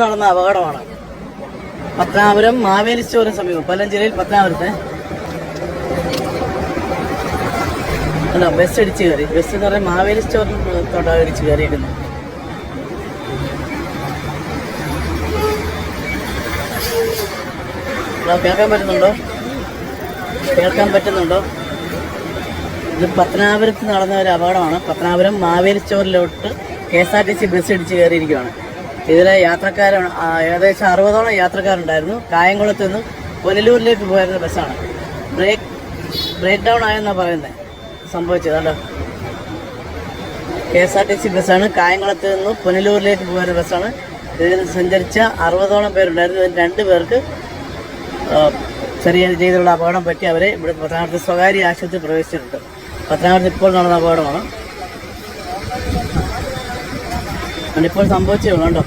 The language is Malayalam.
നടന്ന അപകടമാണ്. പത്തനാപുരം മാവേലി സ്റ്റോറിന് സമീപം. കൊല്ലം ജില്ലയിൽ പത്തനാപുരത്തെ അല്ല ബസ് ഇടിച്ച് കയറി. ബസ് എന്ന് പറയുന്നത് മാവേലി സ്റ്റോറിന് ഇടിച്ച് കയറിയിരിക്കുന്നത്. കയറിയിരുന്നു കേൾക്കാൻ പറ്റുന്നുണ്ടോ? കേൾക്കാൻ പറ്റുന്നുണ്ടോ? ഇത് പത്തനാപുരത്ത് നടന്ന ഒരു അപകടമാണ്. Pathanapuram Maveli സ്റ്റോറിലോട്ട് K S R T C bus ഇടിച്ച് കയറിയിരിക്കുകയാണ്. ഇതിലെ യാത്രക്കാർ ഏകദേശം അറുപതോളം യാത്രക്കാരുണ്ടായിരുന്നു. കായംകുളത്ത് നിന്ന് പുനലൂരിലേക്ക് പോയിരുന്ന ബസ്സാണ്. ബ്രേക്ക് ബ്രേക്ക് ഡൗൺ ആയെന്നാണ് പറയുന്നത് സംഭവിച്ചത് കണ്ടോ? K S R T C ബസ്സാണ്. കായംകുളത്ത് നിന്ന് പുനലൂരിലേക്ക് പോയിരുന്ന ബസ്സാണ്. ഇതിൽ സഞ്ചരിച്ച അറുപതോളം പേരുണ്ടായിരുന്നു. ഇതിൽ രണ്ടു പേർക്ക് ചെറിയ രീതിയിലുള്ള അപകടം പറ്റി അവരെ ഇവിടെ പത്തനാപുരത്ത് സ്വകാര്യ ആശുപത്രി പ്രവേശിച്ചിട്ടുണ്ട്. പത്തനാപുരത്ത് ഇപ്പോൾ നടന്ന അപകടമാണ്. ഇപ്പോൾ സംഭവിച്ചേ ഉള്ളൂ കണ്ടോ